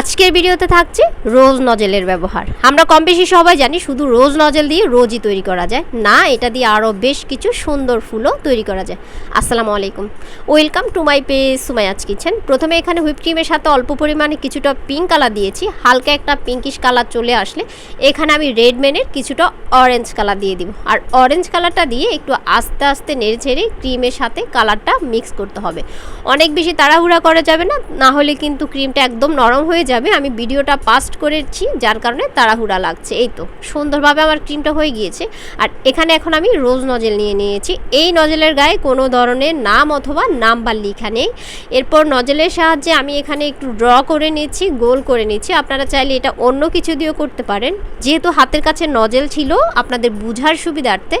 আজকের ভিডিওতে থাকছে রোজ নজেলের ব্যবহার। আমরা কম বেশি সবাই জানি শুধু রোজ নজেল দিয়ে রোজই তৈরি করা যায়, না এটা দিয়ে আরও বেশ কিছু সুন্দর ফুলও তৈরি করা যায়। আসসালামু আলাইকুম। Welcome to my page Sumaya's kitchen. প্রথমে এখানে হুইপ ক্রিমের সাথে অল্প পরিমাণে কিছুটা পিঙ্ক কালার দিয়েছি। হালকা একটা পিঙ্কিশ কালার চলে আসলে এখানে আমি রেড মেনের কিছুটা অরেঞ্জ কালার দিয়ে দিব। আর অরেঞ্জ কালারটা দিয়ে একটু আস্তে আস্তে নেড়ে ছেড়ে ক্রিমের সাথে কালারটা মিক্স করতে হবে। অনেক বেশি তাড়াহুড়া করা যাবে না না হলে কিন্তু ক্রিমটা একদম নরম হয়ে যাবে, আমি ভিডিওটা পাস্ট করেছি, যার কারণে তাড়াহুড়া লাগছে। এই তো, সুন্দরভাবে আমার ক্রিমটা হয়ে গিয়েছে। আর এখানে এখন আমি রোজ নজেল নিয়ে নিয়েছি। এই নজেলের গায়ে কোনো ধরনের নাম অথবা নাম্বার লেখা নেই। এরপর নজেলের সাহায্যে আমি এখানে একটু ড্র করে নিচ্ছি, গোল করে নিচ্ছি। আপনারা চাইলে এটা অন্য কিছু দিয়েও করতে পারেন। যেহেতু হাতের কাছে নজেল ছিল, আপনাদের বুঝার সুবিধার্থে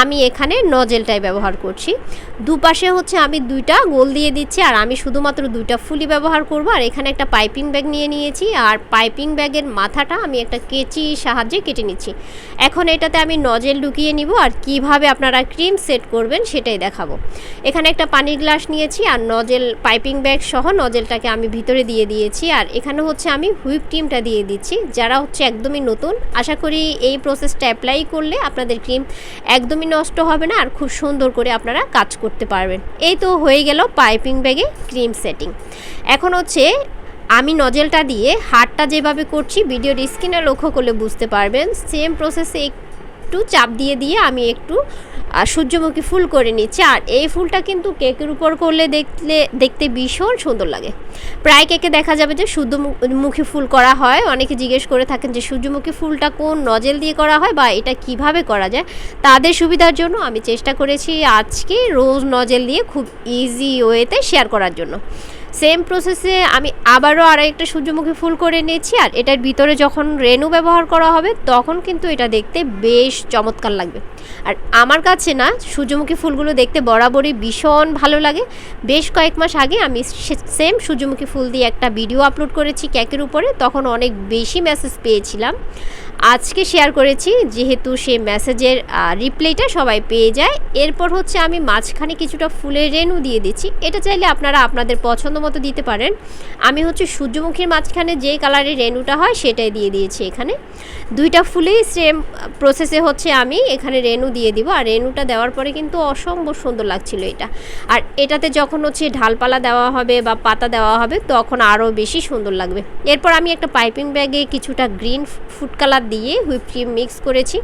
আমি এখানে নজেলটাই ব্যবহার করছি। দুপাশে হচ্ছে আমি দুইটা গোল দিয়ে দিচ্ছি, আর আমি শুধুমাত্র দুইটা ফুলি ব্যবহার করব। আর এখানে একটা পাইপিং ব্যাগ নিয়ে নিয়েছি আর পাইপিং ব্যাগের মাথাটা আমি একটা কেচি সাহায্যে কেটে নিচ্ছি। এখন এটাতে আমি নজেল ঢুকিয়ে নিব আর কীভাবে আপনারা ক্রিম সেট করবেন সেটাই দেখাবো। এখানে একটা পানির গ্লাস নিয়েছি আর নজেল পাইপিং ব্যাগ সহ নজেলটাকে আমি ভিতরে দিয়ে দিয়েছি আর এখানে হচ্ছে আমি হুইপ ক্রিমটা দিয়ে দিচ্ছি। যারা হচ্ছে একদমই নতুন, আশা করি এই প্রসেসটা অ্যাপ্লাই করলে আপনাদের ক্রিম একদমই নষ্ট হবে না আর খুব সুন্দর করে আপনারা কাজ করতে পারবেন। এই তো হয়ে গেল পাইপিং ব্যাগে ক্রিম সেটিং। এখন হচ্ছে আমি নজেলটা দিয়ে হাতটা যেভাবে করছি, ভিডিওর স্ক্রিনে লক্ষ্য করলে বুঝতে পারবেন। সেম প্রসেসে একটু চাপ দিয়ে দিয়ে আমি একটু সূর্যমুখী ফুল করে নিচ্ছি। আর এই ফুলটা কিন্তু কেকের উপর করলে দেখলে, দেখতে ভীষণ সুন্দর লাগে। প্রায় কেকে দেখা যাবে যে সূর্যমুখী ফুল করা হয়। অনেকে জিজ্ঞেস করে থাকেন যে সূর্যমুখী ফুলটা কোন নজেল দিয়ে করা হয় বা এটা কীভাবে করা যায়? তাদের সুবিধার জন্য আমি চেষ্টা করেছি আজকে রোজ নজেল দিয়ে খুব ইজি ওয়েতে শেয়ার করার জন্য। সেম প্রসেসে আমি আবারও আরেকটা সূর্যমুখী ফুল করে নিয়েছি, আর এটার ভিতরে যখন রেনু ব্যবহার করা হবে, তখন কিন্তু এটা দেখতে বেশ চমৎকার লাগবে। আর আমার কাছে না, সূর্যমুখী ফুলগুলো দেখতে বরাবরই ভীষণ ভালো লাগে। বেশ কয়েক মাস আগে আমি সেম সূর্যমুখী ফুল দিয়ে একটা ভিডিও আপলোড করেছি ক্যাকের উপরে, তখন অনেক বেশি মেসেজ পেয়েছিলাম। আজকে শেয়ার করেছি, যেহেতু সেই মেসেজের রিপ্লাইটা সবাই পেয়ে যায়। এরপর হচ্ছে আমি মাঝখানে কিছুটা ফুলের রেনু দিয়ে দিচ্ছি। এটা চাইলে আপনারা আপনাদের পছন্দ মতো দিতে পারেন। আমি হচ্ছে সূর্যমুখীর মাঝখানে যে কালারের রেনুটা হয়, সেটাই দিয়ে দিয়েছি এখানে। দুইটা ফুলেই সেম প্রসেসে হচ্ছে আমি এখানে রেনু দিয়ে দিব। আর রেনুটা দেওয়ার পরে কিন্তু অসম্ভব সুন্দর লাগছিল এটা। আর এটাতে যখন হচ্ছে ঢালপালা দেওয়া হবে বা পাতা দেওয়া হবে, তখন আরও বেশি সুন্দর লাগবে। এরপর আমি একটা পাইপিং ব্যাগে কিছুটা গ্রিন ফুড কালার দিয়ে হুইপ ক্রিম মিক্স করেছি।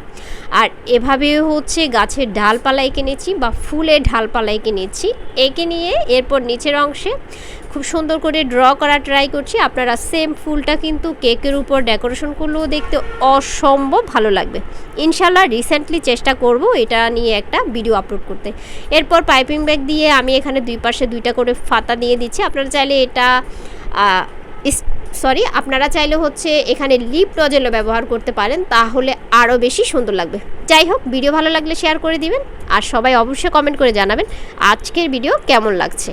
আর এভাবে হচ্ছে গাছের ডালপালা এঁকে নিয়েছি বা ফুলের ডালপালা এঁকে নিয়েছি। এঁকে নিয়ে এরপর নিচের অংশে খুব সুন্দর করে ড্র করা ট্রাই করছি। আপনারা সেম ফুলটা কিন্তু কেকের উপর ডেকোরেশন করলেও দেখতে অসম্ভব ভালো লাগবে। ইনশাল্লাহ রিসেন্টলি চেষ্টা করব এটা নিয়ে একটা ভিডিও আপলোড করতে। এরপর পাইপিং ব্যাগ দিয়ে আমি এখানে দুই পাশে দুইটা করে ফাতা দিয়ে দিচ্ছি। আপনারা চাইলে এটা সরি আপনারা চাইলে হচ্ছে এখানে লিপ নজেলও ব্যবহার করতে পারেন, তাহলে আরও বেশি সুন্দর লাগবে। যাই হোক ভিডিও ভালো লাগলে শেয়ার করে দিবেন, আর সবাই অবশ্যই কমেন্ট করে জানাবেন, আজকের ভিডিও কেমন লাগছে?